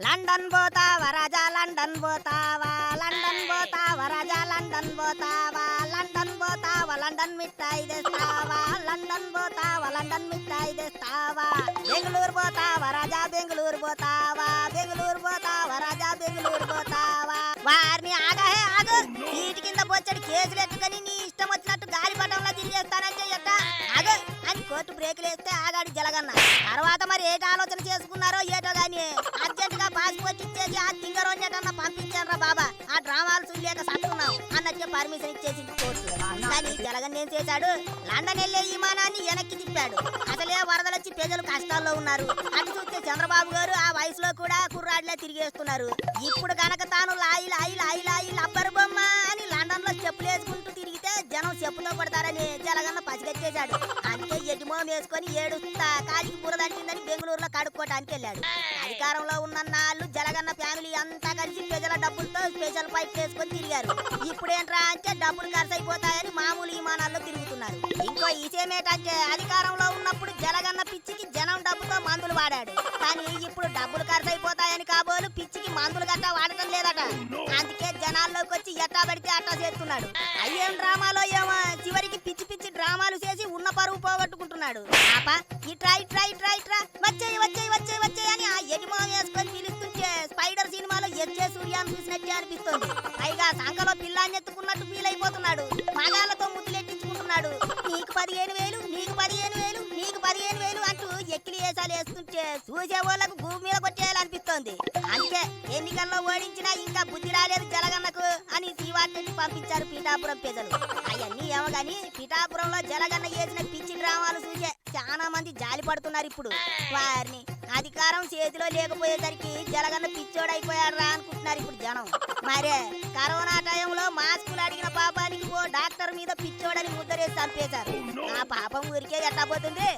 London పోతావా రాజా London పోతావా? లండన్ పోతావా రాజా లండన్ పోతావా? లండన్ పోతావా లండన్ మిఠాయి తెస్తావా? లండన్ పోతావా లండన్ మిఠాయి తెస్తావా? బెంగళూరు పోతావా రాజా బెంగళూరు పోతావా? బెంగళూరు పోతావా రాజా బెంగళూరు పోతావా? వారిని ఆగాహే ఆగు. సీటు కింద బొచ్చడి కేసులు ఎట్టుకొని నీ ఇష్టం వచ్చినట్టు గాలి పటంలో తిరిగేస్తానంటే ఎట్ట ఆగు. అని కోర్టు బ్రేకులు వేస్తే ఆగాడు జలగన్న. తర్వాత మరి ఏటి ఆలోచన చేసుకున్నారో అని జలగన్నేం ఏం చేశాడు? లండన్ వెళ్ళే విమానాన్ని వెనక్కి తిప్పాడు. అసలే వరదలు వచ్చి ప్రజలు కష్టాల్లో ఉన్నారు. అటు చూస్తే చంద్రబాబు గారు ఆ వయసులో కూడా కుర్రాడిలా తిరిగేస్తున్నారు. ఇప్పుడు గనక తాను లాయి లాయి లాయి లాయి అబ్బరు బొమ్మ అని లండన్లో చెప్పులు వేసుకుంటూ తిరిగితే జనం చెప్పుతో పడతారని జలగన్న పసిగచ్చేశాడు అందుకే ఎటుమోం వేసుకొని ఏడుస్తా కాలికి బురదంటిందని బెంగళూరులో కడుక్కోటానికి వెళ్ళాడు. అధికారంలో ఉన్న నాళ్ళు జలగన్న ఫ్యామిలీ అంతా కలిసి ప్రజల డబ్బులతో స్పెషల్ ఫ్లైట్ వేసుకొని తిరిగారు. ఇప్పుడేంట్రా అంటే డబ్బులు ఖర్చు అయిపోతాయని ఏమేటంటే అధికారంలో ఉన్నప్పుడు జలగన్న పిచ్చికి జనం డబ్బుతో మందులు వాడాడు. కానీ ఇప్పుడు డబ్బులు ఖర్చు అయిపోతాయని కాబోలు పిచ్చికి మందులు గట్టా వాడటం లేదట. అందుకే జనాల్లోకి వచ్చి ఎట్టా పడితే అట్టా చేస్తున్నాడు. అయ్యేం డ్రామాలో ఏమో చివరికి పిచ్చి పిచ్చి డ్రామాలు చేసి ఉన్న పరువు పోగొట్టుకుంటున్నాడు. పాప ఇట్రా ఇట్రా ఇట్రా ఇట్రా వచ్చేయి వచ్చేయి వచ్చేయి వచ్చేయి అని ఆ ఎడిమో వేసుకొని పిలుస్తుంటే స్పైడర్ సినిమాలో ఎచ్చే సూర్యాన్ని చూసినట్టే అనిపిస్తుంది. పైగా సంఖలో పిల్లాన్ని ఎత్తుకున్నట్టు ఫీల్ అయిపోతున్నాడు. మగాళ్ళతో పదిహేను వేలు నీకు పదిహేను వేలు నీకు పదిహేను వేలు అంటూ ఎక్కిలి వేసాలు వేస్తుంటే చూసే వాళ్ళకు భూమి మీద కొట్టేయాలనిపిస్తోంది. అందుకే ఎన్నికల్లో ఓడించినా ఇంకా బుద్ధి రాలేదు జలగన్నకు అని శ్రీవార్తని పంపించారు పీఠాపురం ప్రజలు. అవన్నీ ఏమో గాని పీఠాపురంలో జలగన్న చేసిన పిచ్చి డ్రామాలు చూసే చాలా మంది జాలి పడుతున్నారు ఇప్పుడు. వారిని అధికారం చేతిలో లేకపోయేసరికి జలగన్న పిచ్చోడైపోయాడు రా అనుకుంటున్నారు ఇప్పుడు జనం. మరే కరోనా టైంలో మాస్కులు అడిగిన పాప మీద పిచ్చోడని ముద్దరేసి చంపేశారు. ఆ పాపం ఊరికే ఎట్టా పోతుంది?